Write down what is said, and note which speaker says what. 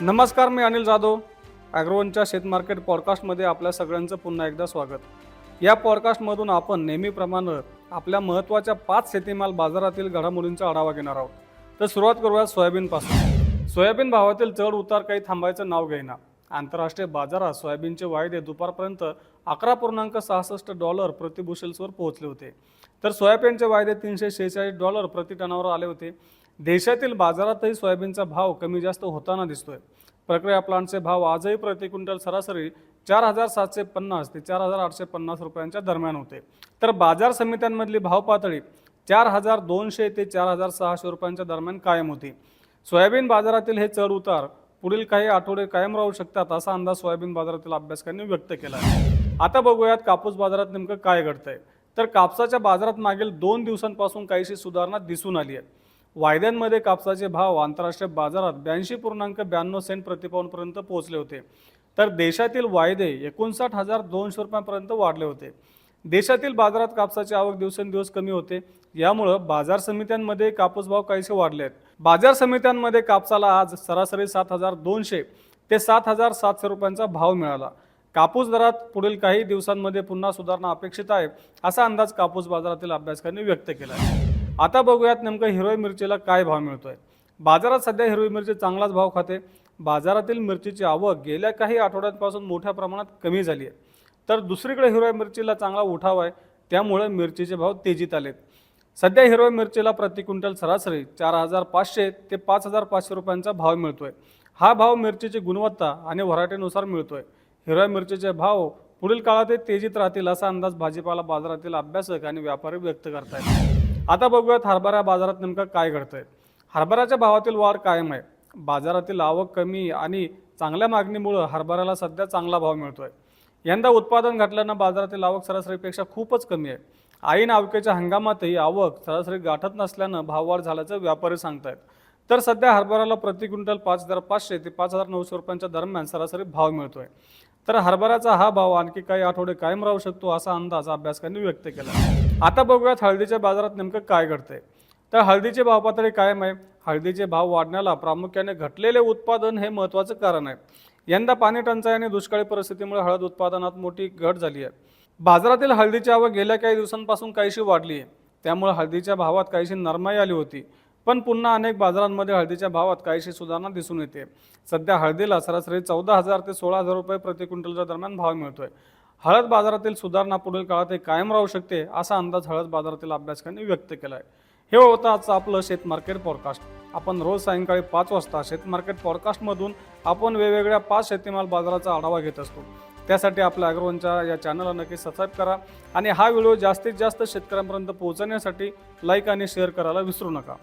Speaker 1: नमस्कार मी अनिल जाधव. ॲग्रोवनच्या शेतमार्केट पॉडकास्टमध्ये आपल्या सगळ्यांचं पुन्हा एकदा स्वागत. या पॉडकास्टमधून आपण नेहमीप्रमाणे आपल्या महत्त्वाच्या पाच शेतीमाल बाजारातील घडामोडींचा आढावा घेणार आहोत. तर सुरुवात करूया सोयाबीनपासून. सोयाबीन भावातील चढ उतार काही थांबायचं नाव घेईना. आंतरराष्ट्रीय बाजारात सोयाबीनचे वायदे दुपारपर्यंत अकरा पूर्णांक सहासष्ट डॉलर प्रतिबुशेल्सवर पोहोचले होते. तर सोयाबीनचे वायदे तीनशे शेहेचाळीस डॉलर प्रति टनावर आले होते. देशातील बाजारातही सोयाबीनचा भाव कमी जास्त होताना दिसतोय. प्रक्रिया प्लांटचे भाव आजही प्रति क्विंटल सरासरी चार हजार सातशे पन्नास ते चार हजार आठशे पन्नास रुपयांच्या दरम्यान होते. तर बाजार समित्यांमधली भाव पातळी चार हजार दोनशे ते चार हजार सहाशे रुपयांच्या दरम्यान कायम होती. सोयाबीन बाजारातील हे चढ उतार पुढील काही आठवडे कायम राहू शकतात असा अंदाज सोयाबीन बाजारातील अभ्यासकांनी व्यक्त केला आहे आता बघूयात कापूस बाजारात नेमकं काय घडतंय. तर कापसाच्या बाजारात मागील दोन दिवसांपासून काहीशी सुधारणा दिसून आली आहे. वायद्यांमध्ये कापसाचे भाव आंतरराष्ट्रीय बाजारात ब्याऐंशी पूर्णांक ब्याण्णव सेंट प्रतिपाऊनपर्यंत पोहोचले होते. तर देशातील वायदे एकोणसाठ हजार दोनशे रुपयांपर्यंत वाढले होते. देशातील बाजारात कापसाची आवक दिवसेंदिवस कमी होते. यामुळं बाजार समित्यांमध्ये कापूस भाव काहीसे वाढले आहेत. बाजार समित्यांमध्ये कापसाला आज सरासरी सात हजार दोनशे ते सात हजार सातशे रुपयांचा भाव मिळाला. कापूस दरात पुढील काही दिवसांमध्ये पुन्हा सुधारणा अपेक्षित आहे असा अंदाज कापूस बाजारातील अभ्यासकांनी व्यक्त केला आहे. आता बघूयात नेमकं हिरव्या मिरचीला काय भाव मिळतोय. बाजारात सध्या हिरवी मिरची चांगलाच भाव खाते. बाजारातील मिरचीची आवक गेल्या काही आठवड्यांपासून मोठ्या प्रमाणात कमी झाली आहे तर दुसरीकडे हिरव्या मिरचीला चांगला उठाव आहे. त्यामुळे मिरचीचे भाव तेजीत आलेत. सध्या हिरव्या मिरचीला प्रति क्विंटल सरासरी चार हजार पाचशे ते पाच हजार पाचशे रुपयांचा भाव मिळतोय. हा भाव मिरचीची गुणवत्ता आणि व्हरायटीनुसार मिळतोय. हिरव्या मिरचीचे भाव पुढील काळातही तेजीत राहतील असा अंदाज भाजीपाला बाजारातील अभ्यासक आणि व्यापारी व्यक्त करतायत. आता बघूयात हरभरा बाजारात नेमकं काय घडतंय. हरभऱ्याच्या भावातील वाढ कायम आहे. बाजारातील आवक कमी आणि चांगल्या मागणीमुळं हरभऱ्याला सध्या चांगला भाव मिळतोय. यंदा उत्पादन घटल्यानं बाजारातील आवक सरासरीपेक्षा खूपच कमी आहे. ऐन आवकेच्या हंगामातही आवक सरासरी गाठत नसल्यानं भाववाढ झाल्याचं व्यापारी सांगतायत. तर सध्या हरभऱ्याला प्रति क्विंटल पाच हजार पाचशे ते पाच हजार नऊशे रुपयांच्या दरम्यान सरासरी भाव मिळतोय. तर हरभऱ्याचा हा भाव आणखी काही आठवडे कायम राहू शकतो असा अंदाज अभ्यासकांनी व्यक्त केला. आता बघूयात हळदीच्या बाजारात नेमकं काय घडतंय. तर हळदीचे भाव पातळी कायम आहे. हळदीचे भाव वाढण्याला प्रामुख्याने घटलेले उत्पादन हे महत्त्वाचं कारण आहे. यंदा पाणी टंचाई आणि दुष्काळी परिस्थितीमुळे हळद उत्पादनात मोठी घट झाली आहे. बाजारातील हळदीची आवक गेल्या काही दिवसांपासून काहीशी वाढली आहे. त्यामुळे हळदीच्या भावात काहीशी नरमाई आली होती. पण पुन्हा अनेक बाजारांमध्ये हळदीच्या भावात काहीशी सुधारणा दिसून येते. सध्या हळदीला सरासरी चौदा हजार ते सोळा हजार रुपये प्रति क्विंटलच्या दरम्यान भाव मिळतोय. हळद बाजारातील सुधारणा पुढील काळात कायम राहू शकते असा अंदाज हळद बाजारातील अभ्यासकांनी व्यक्त केला आहे हे होतं आजचं आपलं शेत मार्केट पॉडकास्ट आपण रोज सायंकाळी पाच वाजता शेत मार्केट पॉडकास्टमधून आपण वेगवेगळ्या पाच शेतीमाल बाजाराचा आढावा घेत असतो. त्यासाठी आपल्या अग्रवनच्या या चॅनलला नक्की सबस्क्राईब करा आणि हा व्हिडिओ जास्तीत जास्त शेतकऱ्यांपर्यंत पोहोचवण्यासाठी लाईक आणि शेअर करायला विसरू नका.